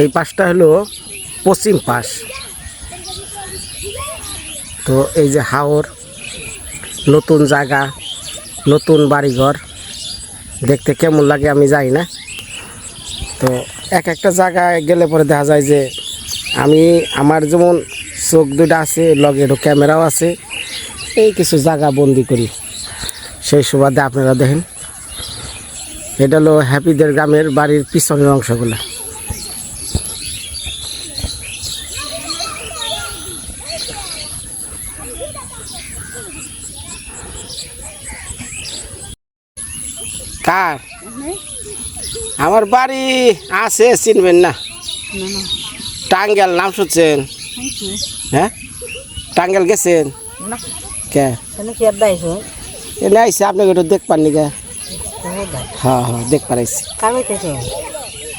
এই পাশটা হলো পশ্চিম পাশ। তো এই যে হাওর, নতুন জায়গা, নতুন বাড়িঘর, দেখতে কেমন লাগে আমি যাই না। তো এক একটা জায়গায় গেলে পরে দেখা যায় যে আমি, আমার যেমন চোখ দুটা আছে, লগে ক্যামেরাও আছে, এই কিছু জায়গা বন্দি করি। সেই সুবাদে আপনারা দেখেন। এটা হলো হ্যাপিদের গ্রামের বাড়ির পিছনের অংশগুলো। কার? আমার বাড়ি আছে চিনবেন না। টাঙ্গেল নাম শুনছেন? হ্যাঁ? টাঙ্গেল গেছেন? কে? এনে আইসে আপনাকে একটু দেখ পাননি কে? হ্যাঁ হ্যাঁ দেখ পারাইছি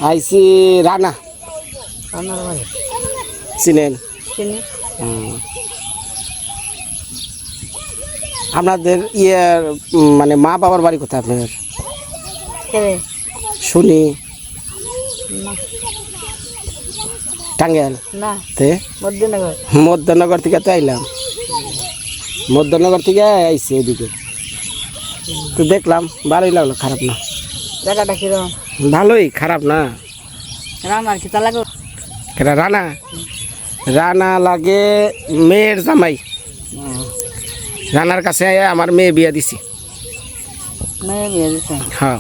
আইসি। রানা। চিনেন? আপনাদের ইয়ের মানে মা বাবার বাড়ি কোথায় আপনার শুনি। টাঙ্গেল না। তে? মধ্যনগর। মধ্যনগর থেকে তো আইলাম। মধ্যনগর থেকে আইসি এদিকে। তো দেখলাম ভালোই লাগল খারাপ না। জায়গাটা কিরম ভালোই খারাপ না। রামার কি এটা রানা। রানা লাগে মেয়ের জামাই। রানার কাছে আমার মেয়ে বিয়া দিছি। মেয়ে বিয়ে দিছে? হ্যাঁ।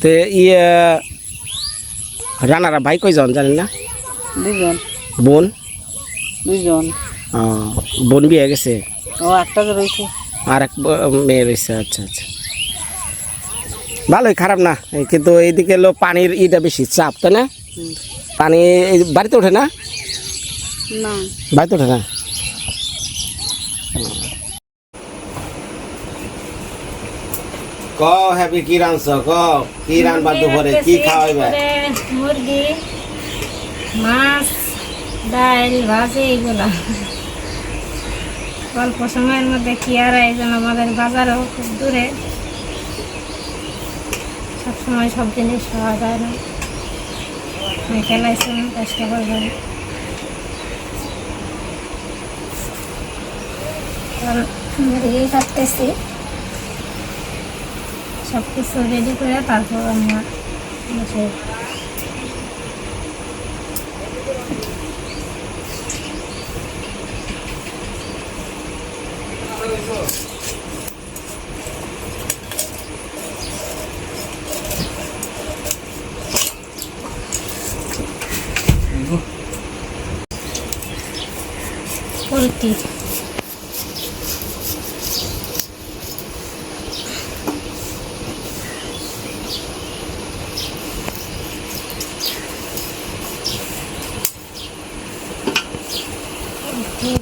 তে ইয়ে রানারা ভাই কই যান জানেন না? দুজন বোন? দুজন বোন বিয়ে গেছে। ও একটা তো রয়েছে আর এক মেয়ে রয়েছে আচ্ছা আচ্ছা। ভালোই খারাপ না। এই কিন্তু এইদিকে হলো পানির ইটা বেশি চাপ তাই না? পানি বাড়িতে ওঠে না? না। বাড়িতে ওঠে না? ক হ্যাপি কি ক কি দুপুরে? কি খাওয়াইবা? মুরগি মাছ ডাল ভাজি এগুলো। অল্প সময়ের মধ্যে কি আর একজন আমাদের বাজারও খুব দূরে। সবসময় সব জিনিস পাওয়া যায় না। খেলাইছেন চেষ্টা করবেন মুরগি কাটতেছি সব কিছু রেডি করে তারপর আমরা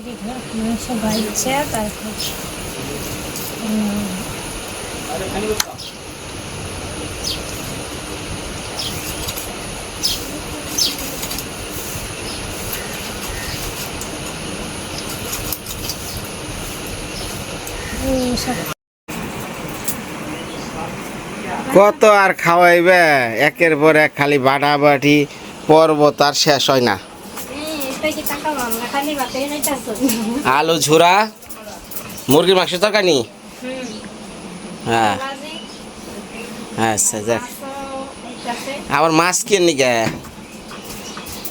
দিঘা মাংস বাড়ছে তারপর উম, এই সব কত আর খাওয়াইবে, একের পর এক খালি বাটা বাটি পর্বত আর শেষ হয় না। আলু ঝুরা, মুরগির মাংস তরকারি? হ্যাঁ। আচ্ছা যাক আমার মাছ কে নিগে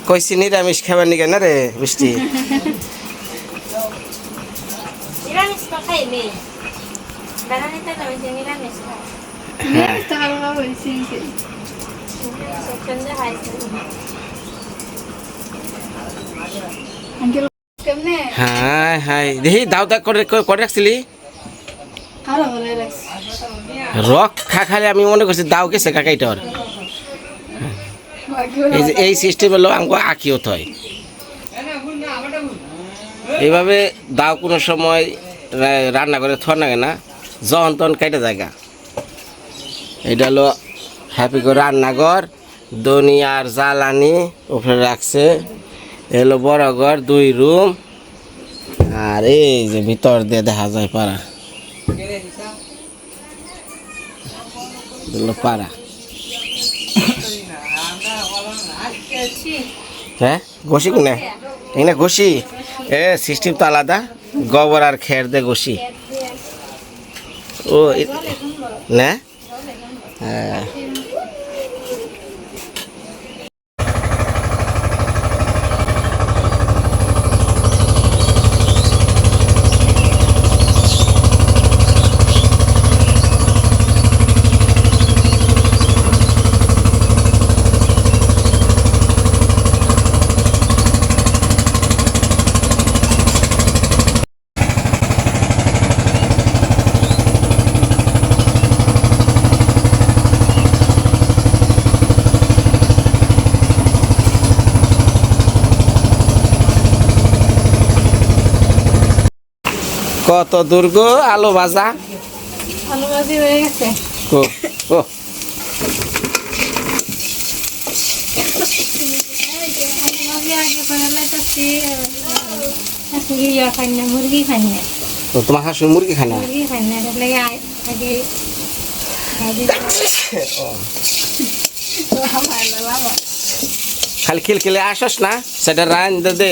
কইছি নিরামিষ খাবার নিগে না রে বৃষ্টি নিরামিষ তো খাই নেই নিরামিষ হ্যাঁ হ্যাঁ দেখি দাও দাও করে করে রাখছিলি রক খা খালি আমি মনে করছি দাও গেছে কাকাইটর এই যে এই সিস্টেম হলো আমাকে আঁকিও থয় এইভাবে দাও কোনো সময় রান্না করে থর লাগে না যখন তখন কাইটা জায়গা এটা হলো হ্যাপি করে রান্নাঘর দুনিয়ার জ্বালানি উপরে রাখছে। এ হলো বড় ঘর, দুই রুম। আর এই যে ভিতর দিয়ে দেখা যায় পাড়া। পাড়া। হ্যাঁ ঘষি কোনে? এখানে ঘষি। এ, সিস্টেম তো আলাদা। গোবর আর খের দে ঘষি। ও না? হ্যাঁ কত দুর্গ আলু ভাজা? আলু ভাজি হয়ে গেছে। না মুরগি খাই না তো তোমার শাশুড়ি মুরগি খানা মুরগি খাই না? আগে খালি খিলখিলে আসস না? সেটা রান দে।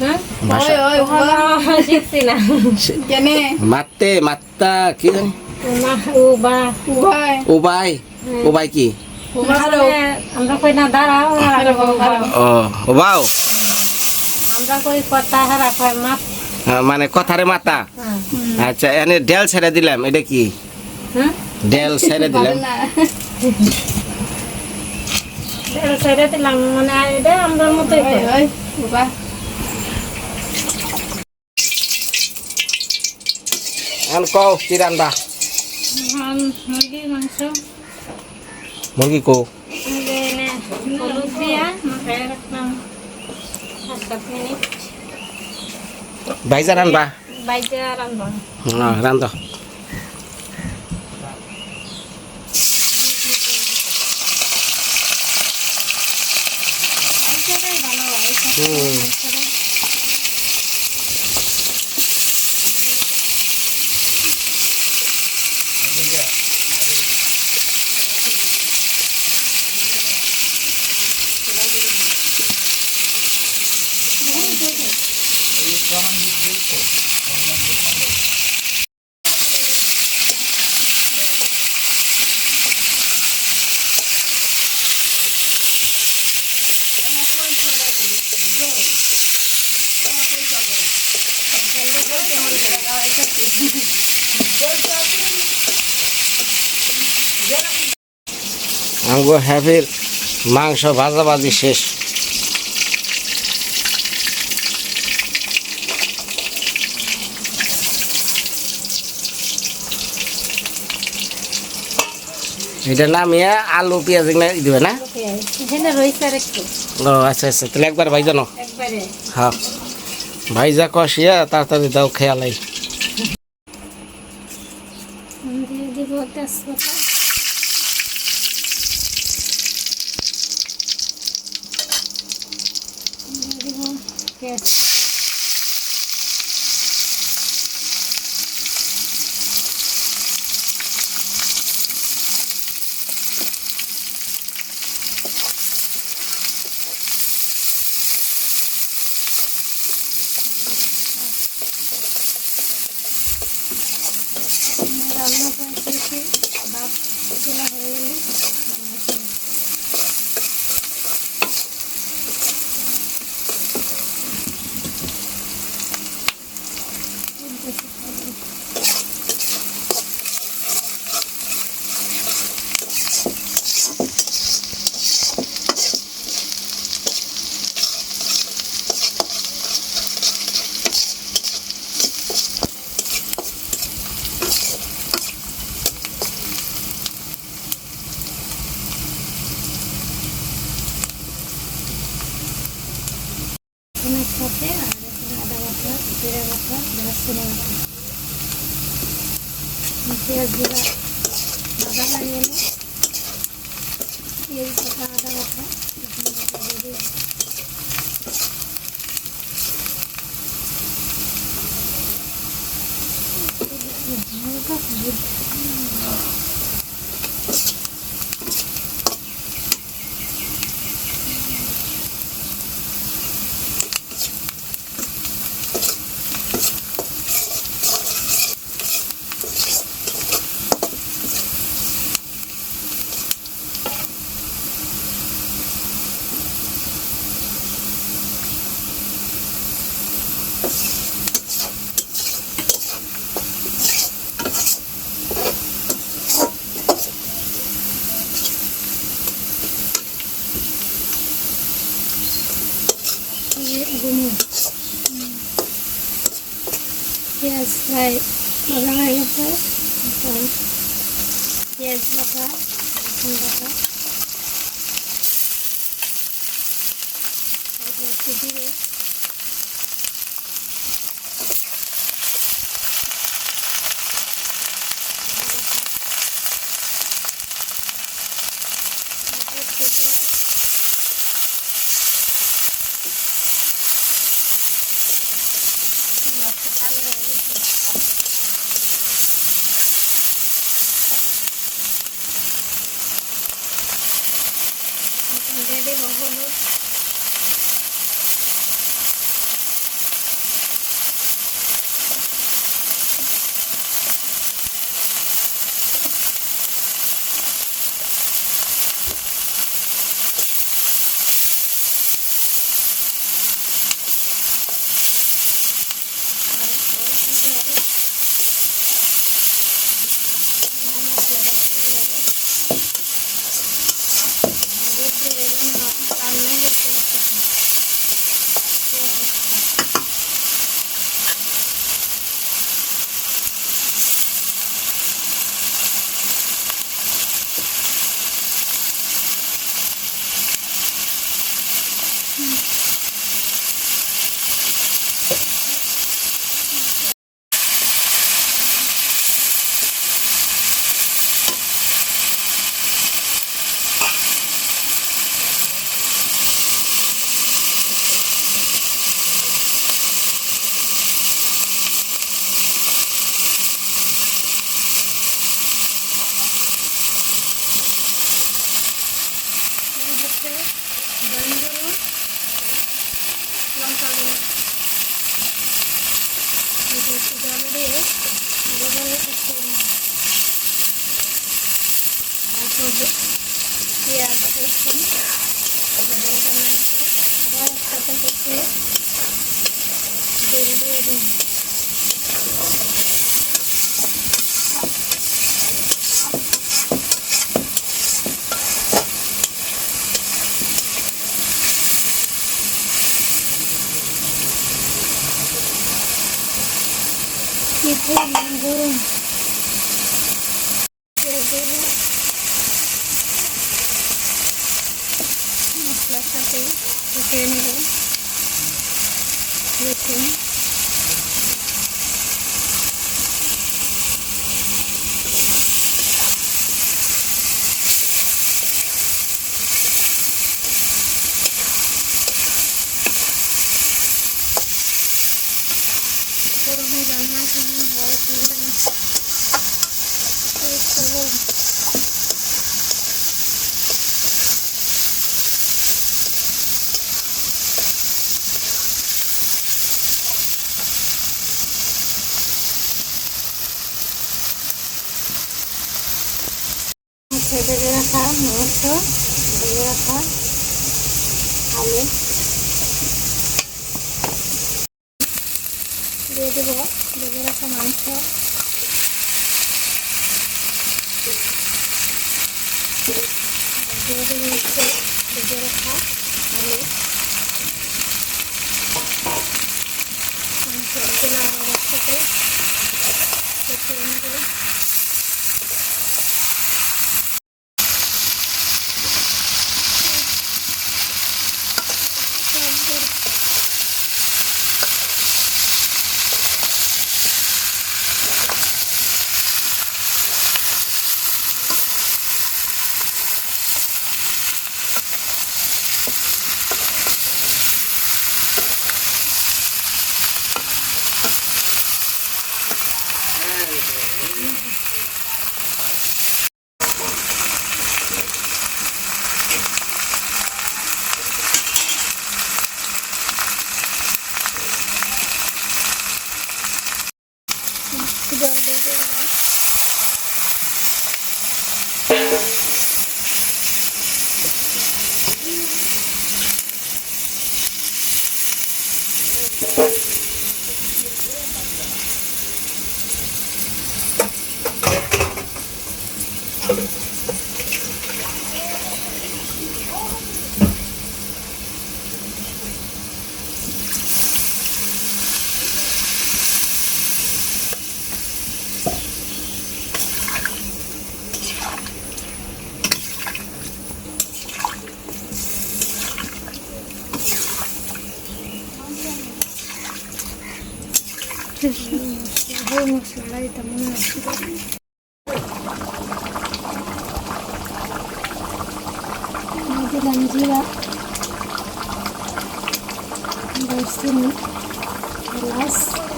হ্যাঁ শিখছি না। মাত্তে মাত্তা কি জানি? মা ও বা উবাই। উবাই কি? আমরা কই না দাঁড়াও ও উবাও। আমরা কই কথা হারা কয় মাপ মানে কথারে মাতা। আচ্ছা এনে ডেল ছেড়ে দিলাম এটা কি? ডেল ছেড়ে দিলাম। ছেড়ে দিলাম মানে এটা আমরা মতোই এখন কও কি রান্না? এখন মাংস। মুরগি কো হলুদ দিয়া মাখায় রাখলাম। সাত মিনিট। ভাইজা রান্না? বাইজে হ্যাঁ হুম। আমগো হ্যাপির মাংস ভাজাভাজি শেষ। এটা নামিয়ে আলু পেঁয়াজ দিবে না? ও আচ্ছা আচ্ছা তাহলে একবার ভাইজা নাও একবারে। হ্যাঁ। ভাইজা কষিয়া তাড়াতাড়ি দাও খেয়ালাই দিয়ে দিব তেজপাতা দিয়ে দিব পেঁয়াজ প্রায় ভাজা হয়ে গেছে এখন পেঁয়াজ বাটা কি পরিমাণ গরম মশলার সাথে ঢুকিয়ে নেব রসুন ভেজে রাখা মস্ত ভেজে রাখা আলু। দিয়ে দেব ভেজে রাখা মাংস। দিয়ে দেবো ভেজে রাখা 頭の後ろに。同じ感じは、どしてもます。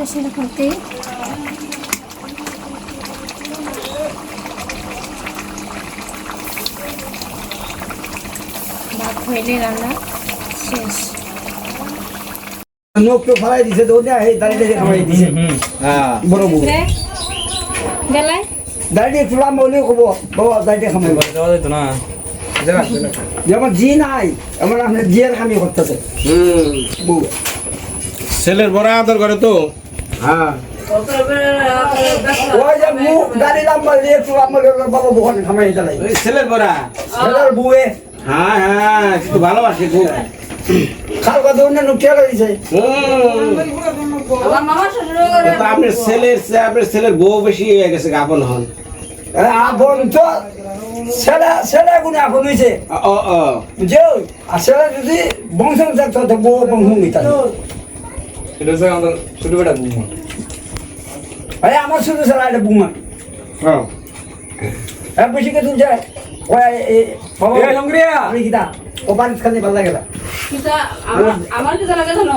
শেষের করতে ভাত হইলে রান্না শেষ। নোক ফলাই দিছে তো ওটা এই দাঁড়িয়ে দেখে খামাই দিছে। হ্যাঁ। বড় বউ। গেলাই। দাঁড়িয়ে একটু লাম্বা কব বাবা দাঁড়িয়ে খামাই যেমন জি নাই এমন আপনার জিয়ার খামি করতেছে। ছেলের বড় আদর করে তো। হ্যাঁ। ওই যে মুখ দাঁড়িয়ে লাম্বা হলে একটু লাম্বা বাবা বউ খামাই দাঁড়াই ছেলের বড়া। ছেলের বউয়ে। হ্যাঁ হ্যাঁ কিন্তু ভালোবাসে খুব খাল কথা খেয়াল আপনার ছেলের আপনার ছেলের বউ বেশি হয়ে গেছে আপন হন। আপন তো ছেলে ছেলে গুণে আপন হয়েছে আর ছেলে যদি বংশ থাকতো বউ বংশ এটা হচ্ছে আমাদের ছোট বেটা বুমা। আরে আমার ছেলে বুমা। হ্যাঁ হ্যাঁ তুলছে? লাগে জানো?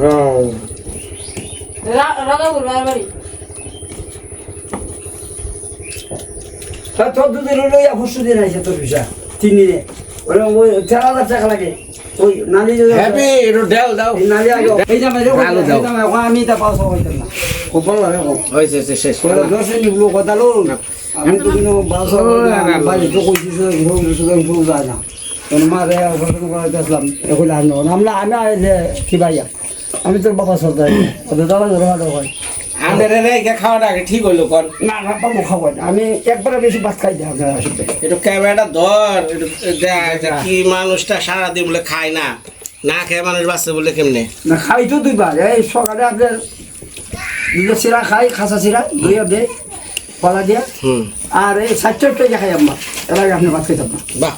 হ্যাঁ রাগাবুর বাড়ি তোর দুদিন পরশু দিন আইসে তোর ভিসা তিন দিনে। ওই চার হাজার টাকা লাগে। ওই নালি হ্যাপি একটু ডেল দাও নালি আগে এই জামাই রে আলু দাও। আমি তা পাওয়া হইতাম না। খুব ভালো লাগে খুব হয়েছে হয়েছে, শেষ ওরা দিন লোক কথা লো আমি তো কিন্তু বাসা বাড়ি তো কইছি ঘুম সুতরাং ঘুম যায় না। মারে অপারেশন করে দেখলাম এখন আর আমরা আমি আইলে কি ভাইয়া? আমি তোর বাবা সর্দার দাদা ধরে হয়। আমাদের রেখে খাওয়াটা আগে ঠিক হইল কর। না না বাবু খাব না। আমি একবারে বেশি ভাত খাই দিই আপনার আসলে একটু ক্যামেরাটা ধর একটু দেখ যে কি মানুষটা সারাদিন বলে খায় না। না খেয়ে মানুষ বাঁচতে বলে কেমনে? না খাই তো দুইবার। এই সকালে আপনার দুটো চিরা খাই খাসা চিরা দুইয়া দে কলা দিয়া। হুম। আর এই সাতচট্টা খাই আমার এর আগে আপনি ভাত খাইতাম না। বাহ।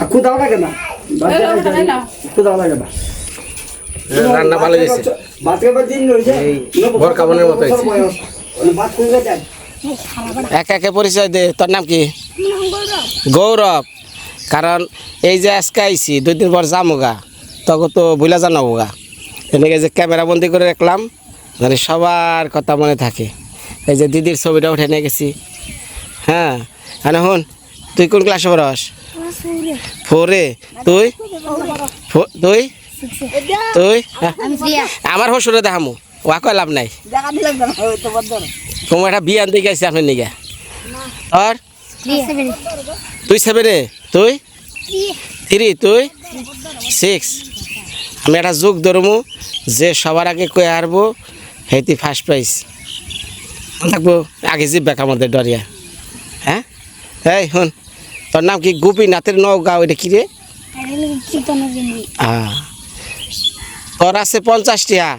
আর লাগে না। না। ক্ষুদাও লাগে না। রান্না ভালো গেছে ভাত খাবার দিন রয়েছে। এই ভরকা বোনের মতো হয়েছে। এক একে পরিচয় দে তোর নাম কি? গৌরব। কারণ এই যে আজকে আইছি দুই দিন পর যামোগা তখন তো ভুলা জানাব গা। এনেকে যে ক্যামেরা বন্দি করে রাখলাম মানে সবার কথা মনে থাকে। এই যে দিদির ছবিটা উঠে নিয়ে গেছি। হ্যাঁ হ্যাঁ হন তুই কোন ক্লাসে পড়স? ফোরে তুই? ফো- তুই? তুই? হ্যাঁ। আমার হসুরে দেখামু ওয়া কয় লাভ নাই? তোমার একটা বিয়ে আনতে গেছি আপনার নিগে। আর? তুই সেভেনে তুই? থ্রি তুই? সিক্স আমি একটা যুগ ধরমু যে সবার আগে কয়ে হারবো হেতি ফার্স্ট প্রাইজ থাকব আগে জিব্বা আমাদের ডরিয়া। হ্যাঁ? এই শুন তোর নাম কি গোপীনাথের নৌকা ওইটা কি রে? আহ। তোর আছে পঞ্চাশ টাকা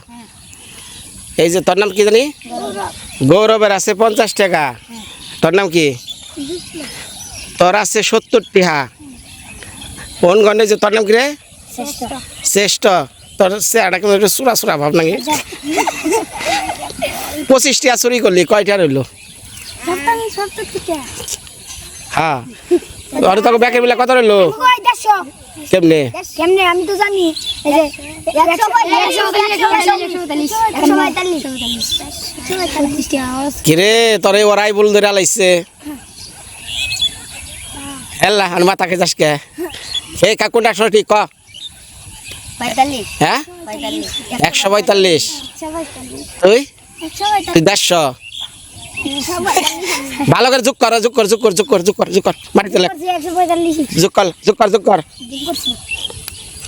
এই যে তোর নাম কি জানি? গৌরবের আছে পঞ্চাশ টাকা তোর নাম কি? তোর আছে সত্তর টাকা কোন গণে যে তোর নাম কি রে? শ্রেষ্ঠ। তোর চেহারা একটু চূড়া চূড়া ভাব নাকি? পঁচিশ টাকা চুরি করলি, কয়টা রইল? হ্যাঁ। আর তোকে ব্যাকের বিলা কত রইল? কেমনে? কেমনে? আমি তো জানি। কিরে তোর ওরাই বল ধরে আলাইছে। আর মাথাকে যাস কে? এই কাকুনটা ক হ্যাঁ? একশো পঁয়তাল্লিশ। তুই? একশো পঁয়তাল্লিশ। তুই দেড়শো। ভালো করে যোগ কর যোগ কর যোগ কর যোগ কর যোগ কর যোগ কর। মাটিতে লেখ। যোগ কর যোগ কর যোগ কর।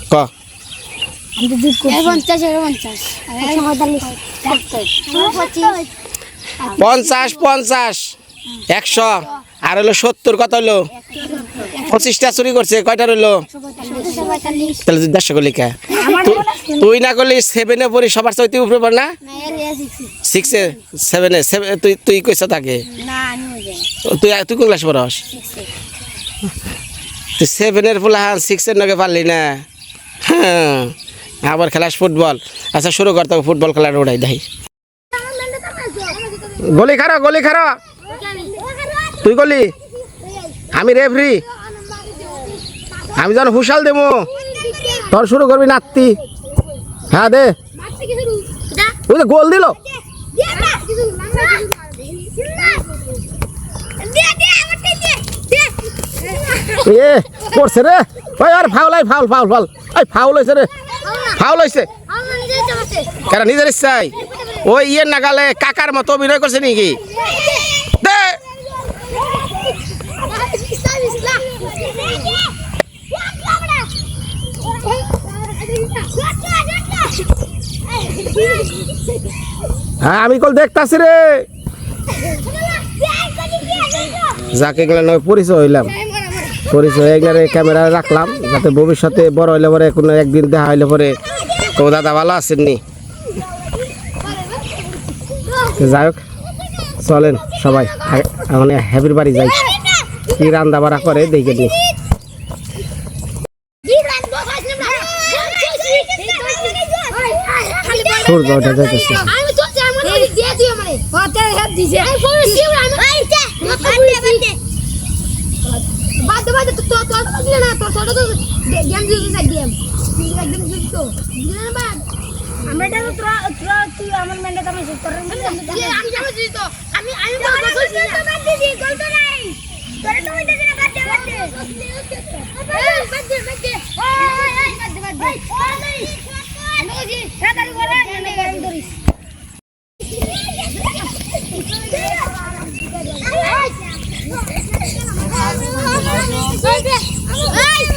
ক। পঞ্চাশ পঞ্চাশ। একশো। আর হলো সত্তর কত হলো? পঁচিশটা চুরি করছে কয়টা রইল? তাহলে তুই দেড়শো করলি কে তুই না করলি সেভেনে পড়ি সবার চাইতে উপরে পড় না? সিক্সে সেভেনে তুই তুই কইছ তাকে? তুই তুই কোন ক্লাস পড়স? তুই সেভেনের ফুল হ্যাঁ সিক্সের নগে পারলি না? হ্যাঁ আবার খেলাস ফুটবল। আচ্ছা শুরু কর তবে ফুটবল খেলার ওড়াই দেয় গলি খারো গলি খারো তুই গলি আমি রেফরি আমি যখন হুশাল দেবো। তোর শুরু করবি নাত্তি হ্যাঁ দে। ওই যে গোল দিল। এ, পড়ছে রে। ওই, আর ফাউল আই ফাউল ফাউল ফাউল এই ফাউল হয়েছে রে। ফাউল হয়েছে কেন, নিজের ইচ্ছাই ওই ইয়ের নাগালে কাকার মতো অভিনয় করছে নাকি? হ্যাঁ আমি কল দেখতাছি রে। যাকে এগুলো নয়, পরিচয় হইলাম। পরিচয় এগুলো ক্যামেরা রাখলাম, যাতে ভবিষ্যতে বড় হইলে পরে কোনো একদিন দেখা হইলে পরে তো দাদা ভালো আছেননি তো যাই হোক, চলেন সবাই মানে হ্যাপির বাড়ি যাই। কি রান্না বাড়া করে দেখে নি। সূর্য ওঠা যাইতেছে আমি তো আমার দিয়ে দিও আমারে হাতে হাত দিছে। আমি পরে শিওর আমি আইতে বাদে বাদে বাদে বাদে তো তো তো দিলে না তো তো তো গেম দিতে না গেম। একদম জিতো দিলে না বাদ। আমরা এটা তো তোরা তুই আমার মেন্ডে কামে শেষ করে। আমি যাব জিতো আমি আমি তো। বাদ দিছি গল তো নাই। তোরা তো ওইটা দিনা বাদ দে বাদ দে। বাদ দে বাদ দে ওই ওই বাদ দে বাদ দে। নজি তাড়াতাড়ি করে এনে গরম করিস